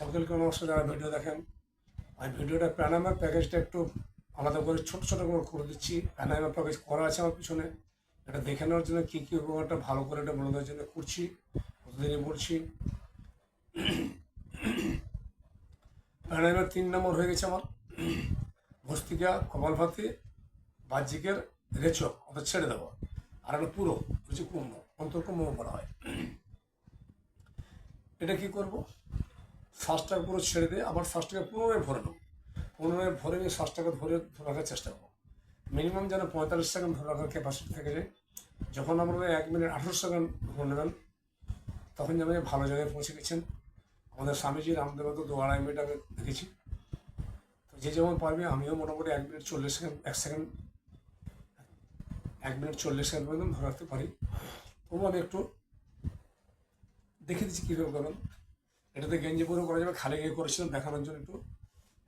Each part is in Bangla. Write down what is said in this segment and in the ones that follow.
সকলকে নমস্কার যারা ভিডিও দেখেন আমি ভিডিওটা প্রাণায়ামের প্যাকেজটা একটু আলাদা করে, ছোট ছোট করে করে দিচ্ছি। প্রাণায়ামের প্যাকেজ করা আছে আমার পিছনে। এটা দেখে নেওয়ার জন্য কী কী উপকারটা ভালো করে এটা বলে জন্য করছি প্রতিদিনই বলছি। প্রাণায়ামের তিন নম্বর হয়ে গেছে আমার। ভস্তিকা কপালভাতি বাহ্যিকের রেচক, অর্থাৎ ছেড়ে দেওয়া। আর একটা পুরো হচ্ছে কুম্ভ অন্তর্কুম্ভ করা হয়। এটা কি করব? শ্বাসটাকে পুরো ছেড়ে দিয়ে আবার শ্বাসটাকে পুনরায় ভরে নেব। পুনরায় ভরে নিয়ে শ্বাসটাকে ধরে ধরে রাখার চেষ্টা করব। মিনিমাম যেন পঁয়তাল্লিশ সেকেন্ড ধরে রাখার ক্যাপাসিটি থেকে যায়। যখন আপনারা এক মিনিট আঠারো সেকেন্ড ধরে নেবেন, তখন যেন ভালো জায়গায় পৌঁছে গেছেন। আমাদের স্বামীজি রামদেব তো দু আড়াই মিনিট আগে দেখেছি। তো যে যেমন পারবে, আমিও মোটামুটি এক মিনিট চল্লিশ সেকেন্ড এক সেকেন্ড এক মিনিট চল্লিশ সেকেন্ড পর্যন্ত ধরে রাখতে পারি। তবু আমি একটু দেখে দিচ্ছি কীভাবে করবেন এটাতে গেঞ্জি পরে করা যাবে, খালি গিয়ে করেছিলাম, দেখানোর জন্য একটু।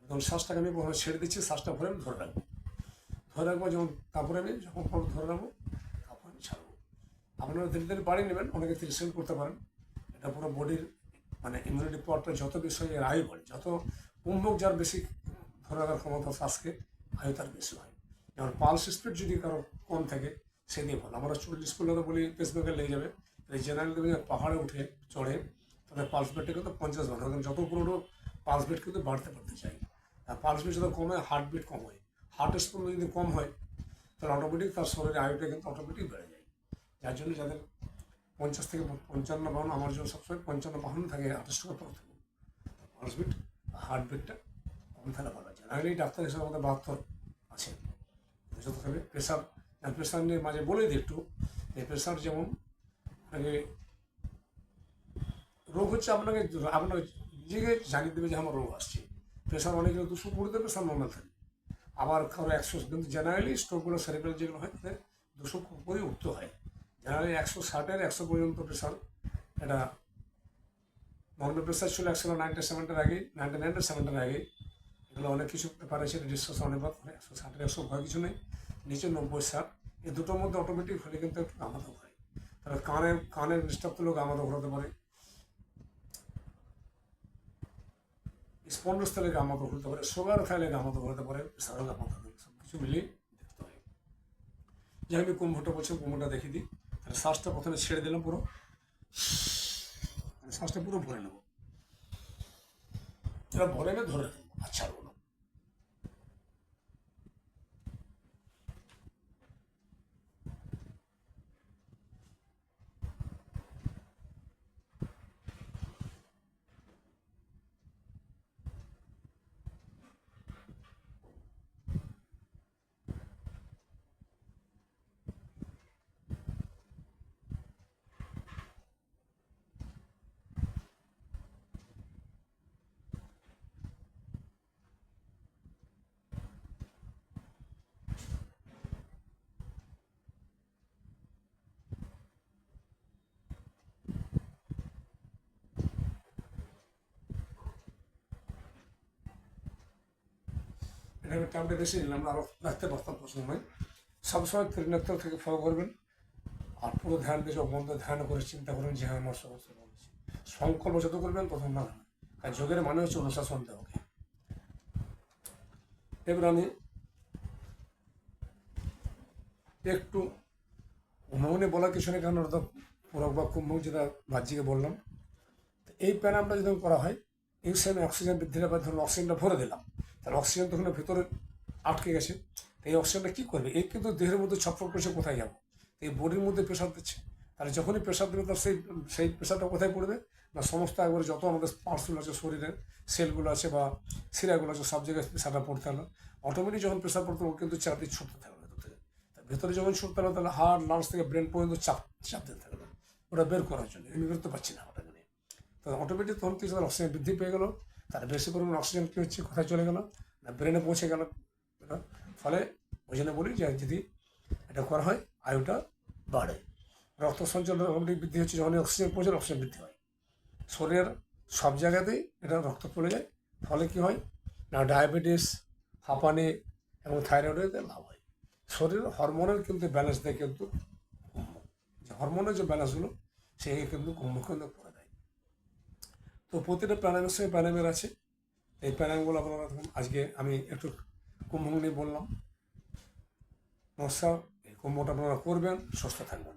একদম শ্বাসটাকে আমি প্রথমে ছেড়ে দিচ্ছি, শ্বাসটা ভরে আমি ধরে রাখব। ধরে রাখব, যখন তারপরে আমি যখন ধরে রাখব কাপড় আমি ছাড়বো। আপনারা ধীরে ধীরে বাড়িয়ে নেবেন, অনেকে তিরিশ করতে পারেন। এটা পুরো বডির মানে ইমিউনিটি পাওয়ারটা যত বেশি হয় আয়ু বাড়ে। যত উন্মুখ যার বেশি ধরে রাখার ক্ষমতা শ্বাসকে আয়ু তার বেশি হয়। যেমন পালস স্পিড যদি কারও কম থাকে, সে দিয়ে ভালো। আমরা চল্লিশ করলে তো বলি পেসমেকার লেগে যাবে। জেনারেল পাহাড়ে উঠে, চড়ে তাহলে পালস বেডটা কিন্তু পঞ্চাশ বার হয় যত পুরোনো পালস বেড কিন্তু বাড়তে বাড়তে চাই। আর পালস বেড যত কমে হার্ট বিট কম হয়। হার্ট স্পিড যদি কম হয়, তাহলে অটোমেটিক তার শরীরে আয়ুটা কিন্তু অটোমেটিক বেড়ে যায়। যার জন্য যাদের পঞ্চাশ থেকে পঞ্চান্ন বাহান্ন, আমার জন্য সবসময় পঞ্চান্ন বাহান্ন থাকে আঠাশ টাকা পর থাকুন পালস বিট হার্ট বিটটা কম থাকলে ভালো আছে। নাহলে এই ডাক্তার হিসেবে আমাদের বাহাত্তর আছে। যত থাকবে প্রেশার প্রেশার নিয়ে মাঝে বলে দিই একটু, এই প্রেশার যেমন আপনাকে রোগ হচ্ছে আপনাকে আপনাকে নিজেকে জানিয়ে দেবে যে আমার রোগ আসছে। প্রেশার অনেক দুশো কুড়িতে প্রেশার নর্মাল থাকে আবার কারও একশো কিন্তু জেনারেলি স্ট্রোকগুলো সেরিব্রাল যেগুলো হয় তাদের দুশো করে উঠতে হয়। জেনারেলি একশো ষাটের একশো পর্যন্ত প্রেশার এটা নর্মাল প্রেশার ছিল একশো নাইনটি সেভেন্টের আগে নাইনটি নাইনটি সেভেন্টের আগে। এগুলো অনেক কিছু ব্যাপার আছে ডিসকাস অনেক করে একশো ষাটের একশো ভয় কিছু নেই। নিচে নব্বই, ষাট এই দুটোর মধ্যে অটোমেটিক হলে কিন্তু একটু গামাতে হয়। তাহলে কানের কানের ডিস্টার্ব তুলেও গামাতে ঘোরাতে পারে। স্পন্ডস্থলে গামাতে করতে পারে সোগার খাইলে গামাতে হতে পারে সারা গামাতে সব কিছু মিলিয়ে দেখতে হয়। যাই আমি কুম্ভটা বলছি, কুম্ভটা দেখিয়ে দিই। তাহলে শ্বাসটা প্রথমে ছেড়ে দিলাম পুরো। শ্বাসটা পুরো ভরে নেব। এটা ভরে ধরে নেব আর ছাড়বো না এটা আমি টাইমটা বেশি নিলাম না আরও রাখতে পারতাম প্রশ্ন নয় সবসময় ত্রিনেত্র থেকে ফলো করবেন। আর পুরো ধ্যান দিয়ে বন্ধ ধ্যান করে চিন্তা করবেন যে হ্যাঁ আমার সমস্ত বলছি সংকল্প যত করবেন তত না আর যোগের মানে হচ্ছে অনুশাসন দেওয়াকে। এবার আমি একটু মনে বলা কিছু নেই, কারণ তো পুরক বা কুম্ভ যেটা বাহ্যিকে বললাম। এই প্যানামটা যদি করা হয় এই সময় অক্সিজেন বৃদ্ধির বা ধরুন অক্সিজেনটা ভরে দিলাম। তাহলে অক্সিজেন তো তখন ভিতরে আটকে গেছে। এই অক্সিজেনটা কী করবে? এই কিন্তু দেহের মধ্যে ছটফট করছে, কোথায় যাব? এই বডির মধ্যে প্রেশার দিচ্ছে। তাহলে যখনই প্রেশার দেবে, তার সেই সেই প্রেশারটা কোথায় পড়বে? না, সমস্ত একবারে যত আমাদের পার্টসগুলো আছে শরীরের সেলগুলো আছে বা শিরাগুলো আছে, সব জায়গায় প্রেশারটা পড়তে হলো অটোমেটিক যখন প্রেশার পড়তে ও কিন্তু চাপ দিয়ে ছুটতে থাকবে ভেতর যখন ছুটতে হলো তাহলে হাড় লাংস থেকে ব্রেন পর্যন্ত চাপ চাপ দিতে থাকবে। ওটা বের করার জন্য। আমি বেরোতে পারছি না ওটাকে নিয়ে তো অটোমেটিক তখন কিছু অক্সিজেন বৃদ্ধি পেয়ে গেলো। তার বেশি পরিমাণ অক্সিজেন কী হচ্ছে, কোথায় চলে গেল, না ব্রেনে পৌঁছে গেল। ফলে ওই জন্য বলি যে যদি এটা করা হয়, আয়ুটা বাড়ে। রক্ত সঞ্চালন অটোমেটিক বৃদ্ধি হচ্ছে যখন অক্সিজেন পৌঁছে অক্সিজেন বৃদ্ধি হয়। শরীরের সব জায়গাতেই এটা রক্ত পড়ে যায়। ফলে কি হয়? না ডায়াবেটিস হাঁপানি এবং থাইরয়েডের লাভ হয়। শরীরের হরমোনের কিন্তু ব্যালেন্স দেয় কিন্তু হরমোনের যে ব্যালেন্সগুলো সেই কিন্তু কুম্ভ কিন্তু দেয় তো প্রতিটা প্রাণায়ামের সঙ্গে প্রাণায়ামের আছে। এই প্রাণায়ামগুলো আপনারা দেখুন, আজকে আমি একটু কুম্ভ নিয়ে বললাম। নমস্কার, এই কুম্ভটা আপনারা করবেন, সুস্থ থাকবেন।